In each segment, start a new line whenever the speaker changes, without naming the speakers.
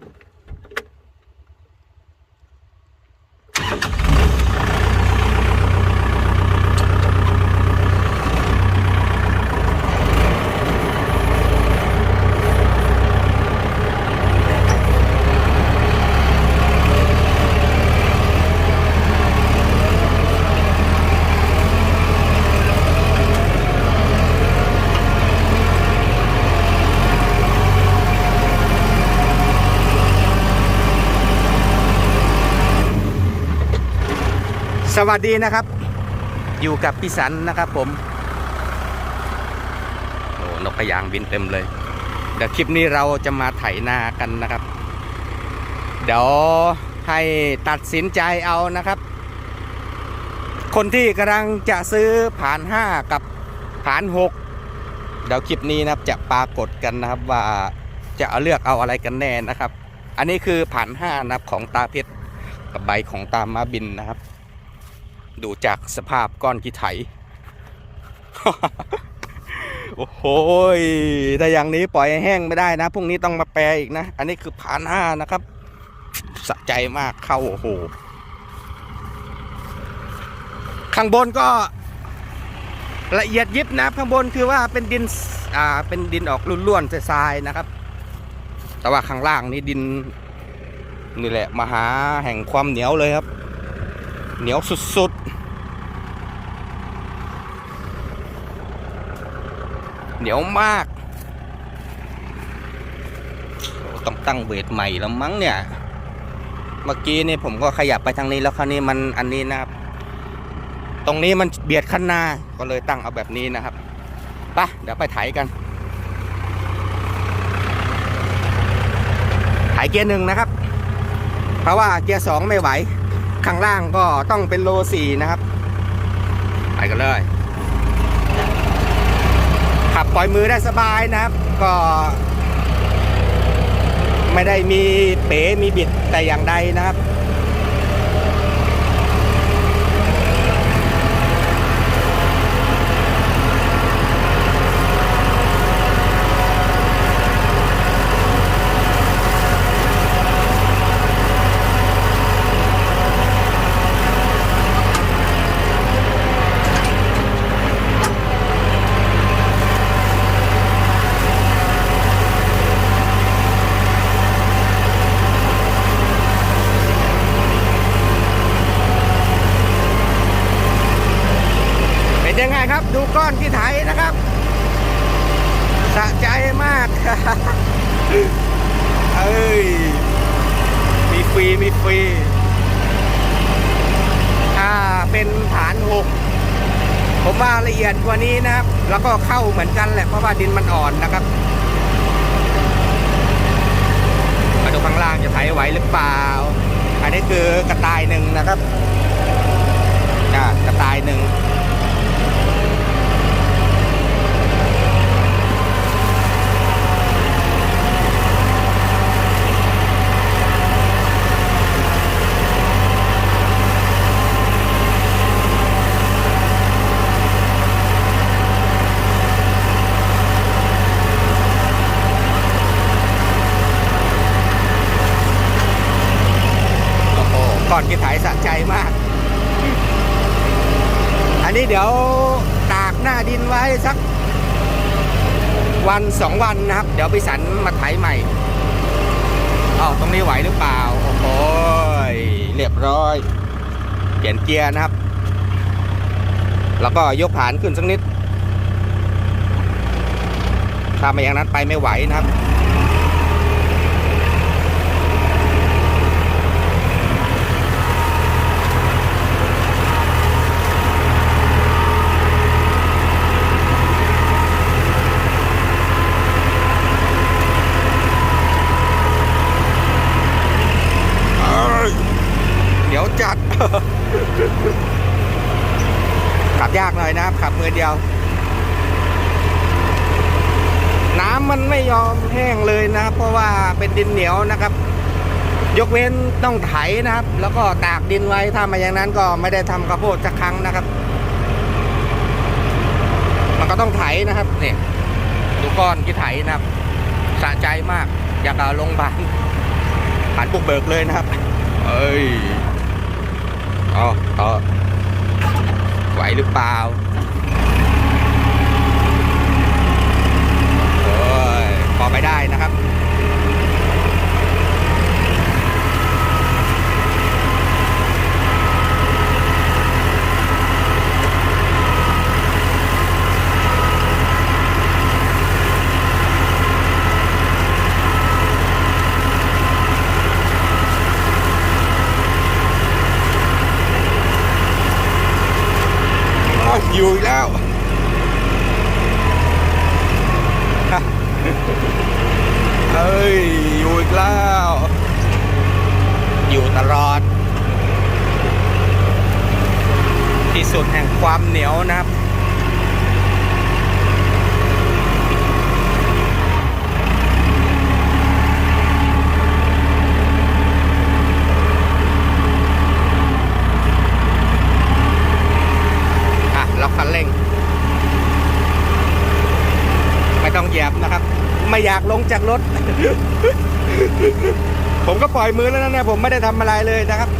Thank you. วัสดีนะครับ อยู่กับพี่สันนะครับผมโอ้นกกระยางบินเต็มเลยเดี๋ยวคลิปนี้เราจะมาไถนากันนะครับ เดี๋ยวให้ตัดสินใจเอานะครับ คนที่กำลังจะซื้อผ่านห้ากับผ่านหกเดี๋ยวคลิปนี้นะครับจะปรากฏกันนะครับว่าจะเอาเลือกเอาอะไรกันแน่นะครับ อันนี้คือผ่านห้านะครับของตาเพชรกับใบของตามาบินนะครับ ดูจากสภาพก้อนขี้ไถ โอ้โหถ้าอย่างนี้ปล่อยให้แห้งไม่ได้นะ พรุ่งนี้ต้องมาแปลอีกนะ อันนี้คือผ่านห้านะครับ สะใจมากเข้าโอ้โห ข้างบนก็ละเอียดยิบนะข้างบนคือว่าเป็นดิน อ่า เป็นดินออกร่วนๆทรายๆนะครับ แต่ว่าข้างล่างนี่ดินนี่แหละมหาแห่งความเหนียวเลยครับ เหนียวสุดๆ เหนียวมาก ต้องตั้งเวทใหม่แล้วมั้งเนี่ย เมื่อกี้นี่ผมก็ขยับไปทางนี้แล้วคราวนี้มันอันนี้นะครับ ตรงนี้มันเบียดคันนาก็เลยตั้งเอาแบบนี้นะครับไปะเดี๋ยวไปไถกันไถเกียร์หนึ่งนะครับ เพราะว่าเกียร์สองไม่ไหว ข้างล่างก็ต้องเป็นโลสี่นะครับ ไปกันเลย ขับปล่อยมือได้สบายนะครับ ก็ ไม่ได้มีเป๋มีบิดแต่อย่างใดนะครับ เป็นยังไงครับ ดู ก้อนที่ไถนะครับสะใจมาก เอ้ย มีฟรี มีฟรีถ้าเป็นฐานหก ผมว่าละเอียดกว่านี้นะครับ แล้วก็เข้าเหมือนกันแหละ เพราะว่าดินมันอ่อนนะครับมาดูข้างล่างจะไถไหวหรือเปล่า อันนี้คือกระต่ายหนึ่งนะครับอ่ากระต่ายหนึ่ง โอ้โห ก่อนกินถ่ายสะใจมาก อันนี้เดี๋ยวตากหน้าดินไว้สัก วันสองวันนะครับ เดี๋ยวไปสันมาไถใหม่อ๋อตรงนี้ไหวหรือเปล่า โอ้โหยเรียบร้อย เปลี่ยนเกียร์นะครับ แล้วก็ยกฐานขึ้นสักนิดถ้าไม่อย่างนั้นไปไม่ไหวนะครับ เอ้ย เดี๋ยวจัด ขับยากหน่อยนะครับ ขับมือเดียว น้ำมันไม่ยอมแห้งเลยนะครับ เพราะว่าเป็นดินเหนียวนะครับ ยกเว้นต้องไถนะครับ แล้วก็ตากดินไว้ถ้ามาอย่างนั้นก็ไม่ได้ทำข้าวโพดสักครั้งนะครับ มันก็ต้องไถนะครับเนี่ยดูก้อนที่ไถนะครับสะใจมาก อยากเอาลงบาลผ่านบุกเบิกเลยนะครับ เอ้ย อ๋อต่อไหวหรือเปล่าโอ้ยพอไปได้นะครับ โอ้ยอยู่อีกแล้ว เอ้ย อยู่อีกแล้ว อยู่ตลอด ที่สุดแห่งความเหนียวนะครับ อะล็อกคันเร่ง ไม่ต้องเหยียบนะครับ ไม่อยากลง จากรถ ผมก็ปล่อยมือแล้วนะเนี่ยผมไม่ได้ทำอะไรเลยนะครับ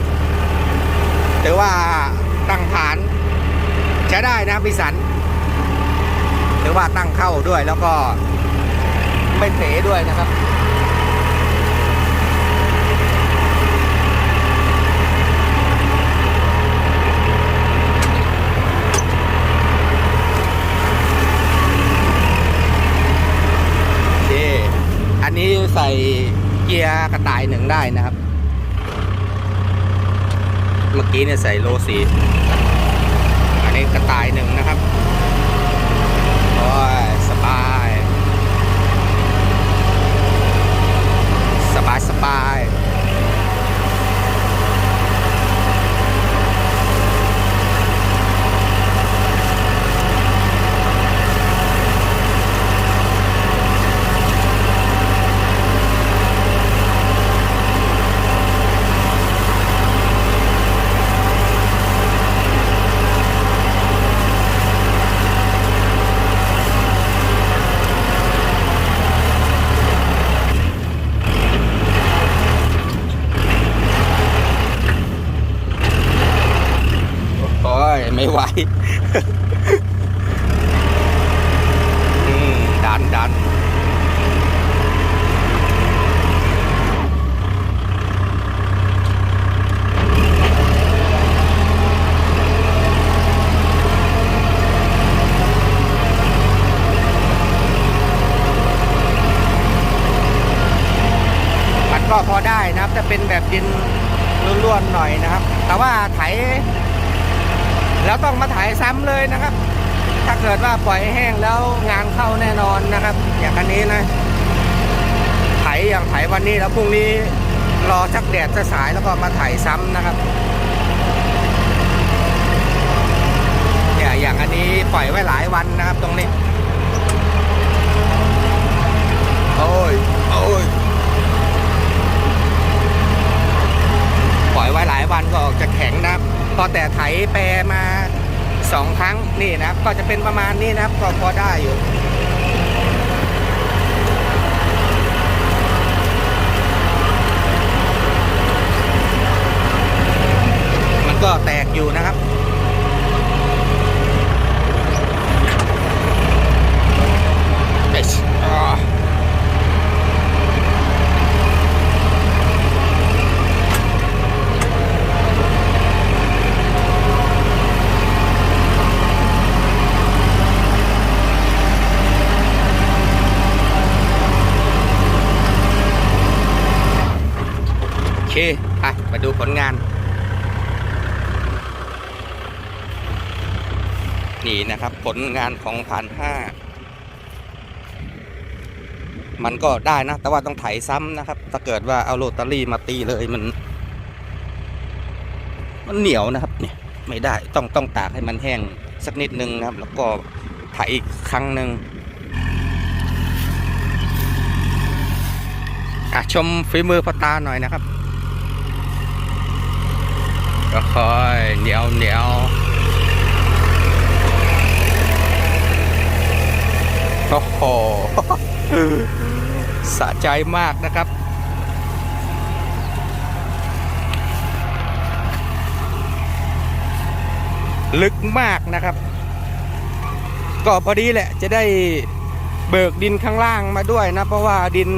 ถือว่าตั้งฐาน ใช้ได้นะครับพิสันถือว่าตั้งเข้าด้วยแล้วก็ไม่เสด้วยนะครับ โอเค อั นี้ใส่เกียร์กระต่ายหนึ่งได้นะครับ เมื่อกี้เนี่ยใส่โลสีอันนี้กระต่ายหนึ่งนะครับโอ้ยสบาย สบายสบาย โอ้ย ไม่ไห วอืมดันดันก็พอได้นะครับจะเป็นแบบดินล้วนๆหน่อยนะครับ แต่ว่าไถ แล้วต้อง มาถ่ายซ้ำเลยนะครับ ถ้าเกิดว่าปล่อยแห้งแล้วงานเข้าแน่นอนนะครับ อย่างอันนี้นะไถอย่างไถวันนี้แล้วพรุ่งนี้รอชักแดดจะสายแล้วก็มาถ่ายซ้ำนะครับเนี่ยอย่างอันนี้ปล่อยไว้หลายวันนะครับตรงนี้โอ้ยโอ้ยปล่อยไว้หลายวันก็ออกจะแข็งนะครับพอแต่ไถแปรมา สองครั้งนี่นะครับ ก็จะเป็นประมาณนี้นะครับก็พอได้อยู่มันก็แตกอยู่นะครับ เอ้ยอ่าโอเคไปมาดูผลงานีนะครับ ผลงานของผ่านห้ามันก็ได้นะ แต่ว่าต้องไถซ้ำนะครับ ถ้าเกิดว่าเอาโรตารี่มาตีเลยมัน มันเหนียวนะครับ เนี่ย ไม่ได้ต้องต้องตากให้มันแห้งสักนิดนึงนะครับ แล้วก็ไถอีกครั้งหนึ่งอะชมฝีมือพ่อตาหน่อยนะครับก็ค่อยเหนียวเหนียว โอ้โหสะใจมากนะครับ ลึกมากนะครับ ก็พอดีแหละ จะได้เบิกดินข้างล่างมาด้วยนะ เพราะว่าดิน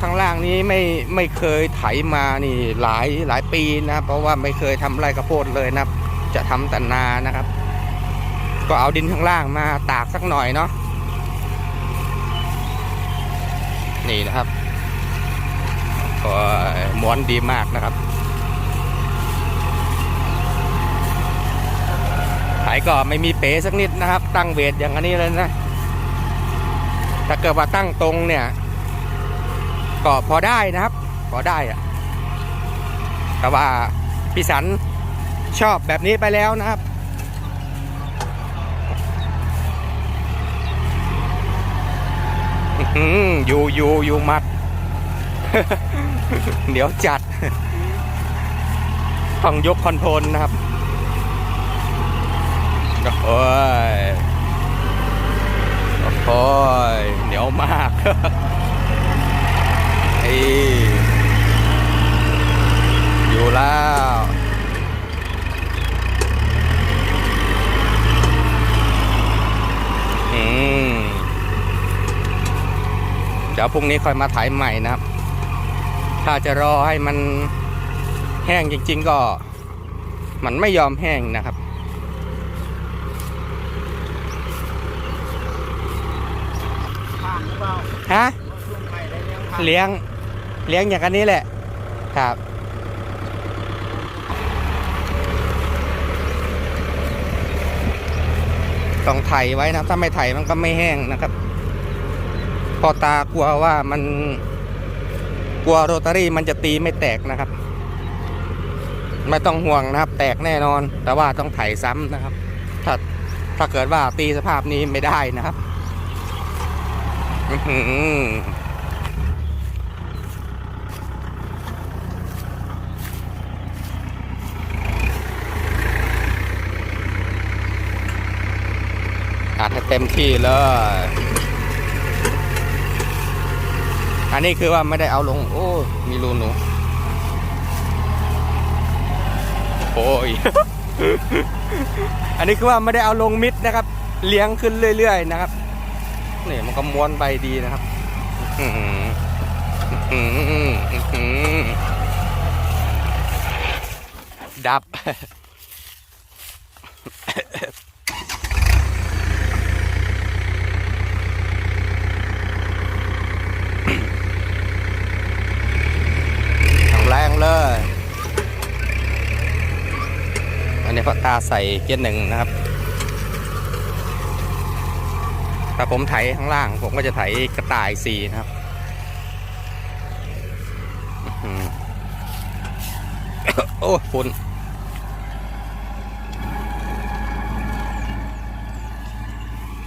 ข้างล่างนี้ไม่ไม่เคยไถมานี่หลายหลายปีนะ เพราะว่าไม่เคยทำไรกระโพดเลยนะ จะทำแต่นานะครับ ก็เอาดินข้างล่างมาตากสักหน่อยเนาะนี่นะครับก็ม้วนดีมากนะครับไถก็ไม่มีเป๋สักนิดนะครับ ตั้งเวทอย่างนี้เลยนะถ้าเกิดว่าตั้งตรงเนี่ยก็พอได้นะครับ พอได้อะแต่ว่าพี่สันชอบแบบนี้ไปแล้วนะครับ อื้อยู่อยู่อยู่มัด เดี๋ยวจัด ต้องยกคอนโทรลนะครับโอ้ยโอ้ยเหนียวมากอ้ยอยู่แล้ว อืม เดี๋ยวพรุ่งนี้ค่อยมาถ่ายใหม่นะครับ ถ้าจะรอให้มันแห้งจริง ๆ ก็ มันไม่ยอมแห้งนะครับ ฮะ
เลี้ยง
เลี้ยงอย่างนนี้แหละ ครับต้องไถไว้นะ ถ้าไม่ไถมันก็ไม่แห้งนะครับ พอตากลัวว่ามันกลัวโรตารี่มันจะตีไม่แตกนะครับ ไม่ต้องห่วงนะครับ แตกแน่นอน แต่ว่าต้องไถซ้ำนะครับ ถ้าถ้าเกิดว่าตีสภาพนี้ไม่ได้นะครับอื้อหืออัดให้เต็มที่เลย อันนี้คือว่าไม่ได้เอาลง โอ้มีรูหนูโอ้ยอันนี้คือว่าไม่ได้เอาลงมิดนะครับ เลี้ยงขึ้นเรื่อย ๆ นะครับนี่มันก็ม้วนไปดีนะครับดับ แร งเลย อันนี้พ่อตาใส่เกียร์หนึ่งนะครับ ถ้าผมไถข้างล่าง ผมก็จะไถกระต่ายสีนะครับโอ้ฝุ่น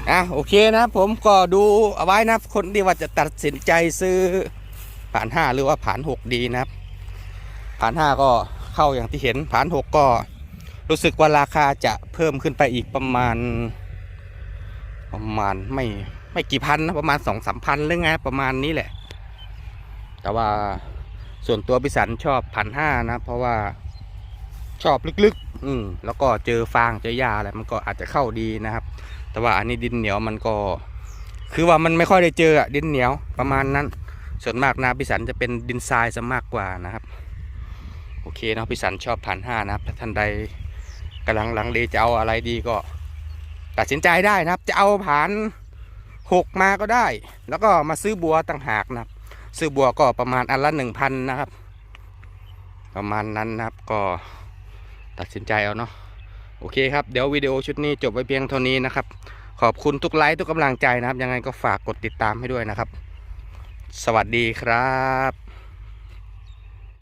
อะโอเคนะผมก็ดูเอาไว้นะคนที่ว่าจะตัดสินใจซื้อผ่านห้าหรือว่าผ่านหกดีนะครับ ผ่านห้าก็เข้าอย่างที่เห็นผ่านหกก็รู้สึกว่าราคาจะเพิ่มขึ้นไปอีกประมาณ ประมาณไม่ไม่กี่พันนะประมาณสองสามพันหรือไงประมาณนี้แหละ แต่ว่าส่วนตัวพิสันชอบพันห้านะ เพราะว่าชอบลึกๆ อืมแล้วก็เจอฟางเจอหญ้าอะไรมันก็อาจจะเข้าดีนะครับ แต่ว่าอันนี้ดินเหนียวมันก็ คือว่ามันไม่ค่อยได้เจออะดินเหนียวประมาณนั้น ส่วนมากนาพิสันจะเป็นดินทรายซะมากกว่านะครับ โอเคนะพิสันชอบผ่านห้านะครับถ้าท่านใดกำลังหลังเลจะเอาอะไรดีก็ ตัดสินใจได้นะครับ จะเอาผ่านหกมาก็ได้ แล้วก็มาซื้อบัวต่างหากนะครับ ซื้อบัวก็ประมาณอันละหนึ่งพันนะครับ ประมาณนั้นนะครับก็ตัดสินใจเอาเนาะโอเคครับเดี๋ยววิดีโอชุดนี้จบไว้เพียงเท่านี้นะครับ ขอบคุณทุกไลค์ทุกกำลังใจนะครับ ยังไงก็ฝากกดติดตามให้ด้วยนะครับ สวัสดีครับ